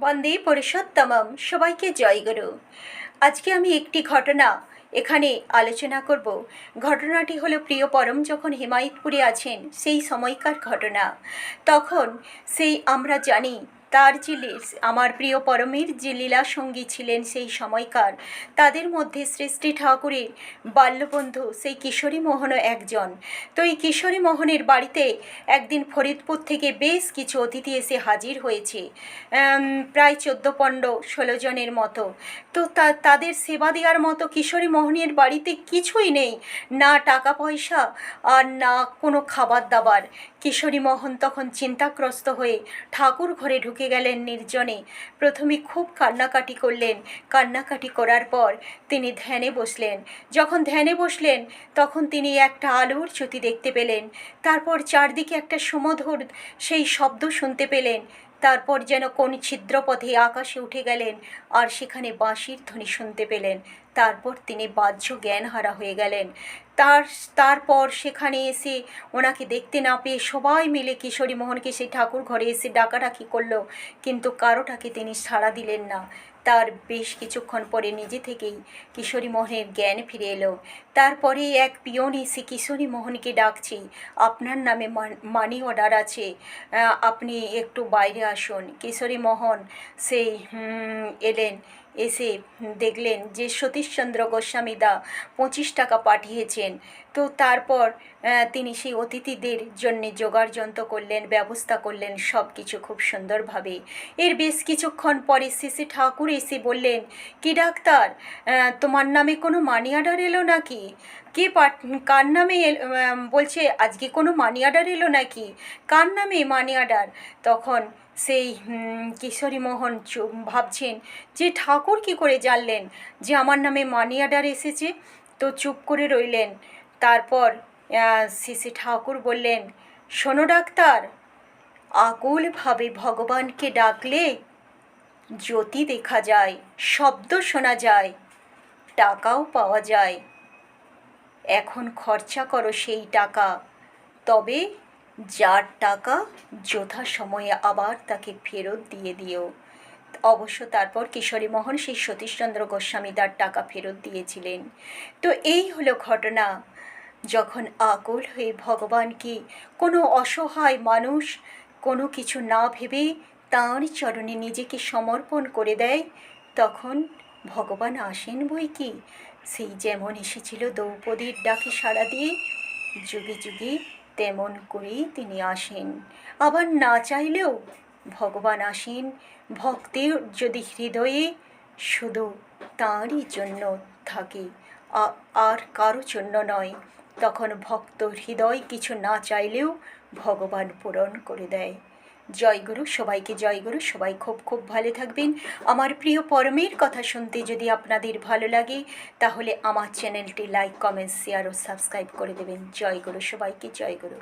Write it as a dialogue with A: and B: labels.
A: বন্দে পুরুষোত্তমম। সবাইকে জয়গুরু আজকে আমি একটি ঘটনা এখানে আলোচনা করব। ঘটনাটি হলো প্রিয় পরম যখন হিমায়তপুরে আছেন, সেই সময়কার ঘটনা। তখন সেই আমরা জানি তার যে আমার প্রিয় পরমের যে লীলা সঙ্গী ছিলেন সেই সময়কার, তাদের মধ্যে সৃষ্টি ঠাকুরের বাল্যবন্ধু সেই কিশোরী মোহনও একজন। তো এই কিশোরী মোহনের বাড়িতে একদিন ফরিদপুর থেকে বেশ কিছু অতিথি এসে হাজির হয়েছে। প্রায় চোদ্দ পনেরো ষোলো জনের মতো। তো তা, তাদের সেবা দেওয়ার মতো কিশোরী মোহনের বাড়িতে কিছুই নেই। না টাকা পয়সা আর না কোনো খাবার দাবার। কিশোরী মোহন তখন চিন্তাগ্রস্ত হয়ে ঠাকুর ঘরে ঢুকে গেলেন নির্জনে। প্রথমে খুব কান্নাকাটি করলেন। কান্নাকাটি করার পর তিনি ধ্যানে বসলেন। যখন ধ্যানে বসলেন, তখন তিনি একটা আলোর চ্যুতি দেখতে পেলেন। তারপর চারদিকে একটা সুমধুর সেই শব্দ শুনতে পেলেন। তারপর যেন কোন ছিদ্রপথে আকাশে উঠে গেলেন আর সেখানে বাঁশির ধ্বনি শুনতে পেলেন। তারপর তিনি বাহ্য জ্ঞান হারা হয়ে গেলেন। তার, তারপর সেখানে এসে ওনাকে দেখতে না পেয়ে সবাই মিলে কিশোরী মোহনকে সেই ঠাকুর ঘরে এসে ডাকাডাকি করল। কিন্তু কারোটাকে তিনি সাড়া দিলেন না। তার বেশ কিছুক্ষণ পরে নিজে থেকেই কিশোরী মোহনের জ্ঞান ফিরে এলো। তারপরে এক পিয়ন এসে কিশোরী মোহনকে ডাকছি, আপনার নামে মান- অর্ডার আছে আপনি একটু বাইরে আসুন। কিশোরী মোহন সেই এলেন। এসে দেখলেন যে সতীশচন্দ্র গোস্বামী দা পঁচিশ টাকা পাঠিয়েছেন। তো তারপর তিনি সেই অতিথিদের জন্য জোগাড় যন্ত্র করলেন, ব্যবস্থা করলেন সব কিছু খুব সুন্দরভাবে। এর বেশ কিছুক্ষণ পরে শ্রী ঠাকুর এসে বললেন, কি ডাক্তার? তোমার নামে কোনো মানি অর্ডার এলো নাকি? কে পাঠ, কার নামে বলছে, আজকে কোনো মানি অর্ডার এলো নাকি? কার নামে মানি অর্ডার? তখন সেই কিশোরী মোহন ভাবছেন যে ঠাকুর কি করে জানলেন যে আমার নামে মানি অর্ডার এসেছে? তো চুপ করে রইলেন। তারপর শ্রী ঠাকুর বললেন, শোনো ডাক্তার, আকুলভাবে ভগবানকে ডাকলে জ্যোতি দেখা যায়, শব্দ শোনা যায়, টাকাও পাওয়া যায়। এখন খরচা করো সেই টাকা। তবে যার টাকা যথা সময়ে আবার তাকে ফেরত দিয়ে দিও। অবশ্য তারপর কিশোরী মোহন সেই সতীশচন্দ্র গোস্বামী তার টাকা ফেরত দিয়েছিলেন। তো এই হলো ঘটনা। যখন আকুল হয়ে ভগবানকে কোনো অসহায় মানুষ কোনো কিছু না ভেবে তাঁর চরণে নিজেকে সমর্পণ করে দেয়, তখন ভগবান আসেন বই কি? সেই যেমন এসেছিল দ্রৌপদীর ডাকে সাড়া দিয়ে যুগে যুগে তেমন করেই তিনি আসেন। আবার না চাইলেও ভগবান আসেন। ভক্তের যদি হৃদয়ে শুধু তাঁরই জন্য থাকে আর কারও জন্য নয়, তখন ভক্ত হৃদয় কিছু না চাইলেও ভগবান পূরণ করে দেয়। জয়গুরু সবাইকে জয় গুরু, সবাই খুব খুব ভালো থাকবেন। আমার প্রিয় পরমের কথা শুনতে যদি আপনাদের ভালো লাগে, তাহলে আমার চ্যানেলটি লাইক, কমেন্ট শেয়ার ও সাবস্ক্রাইব করে দেবেন। জয় গুরু, সবাইকে জয়গুরু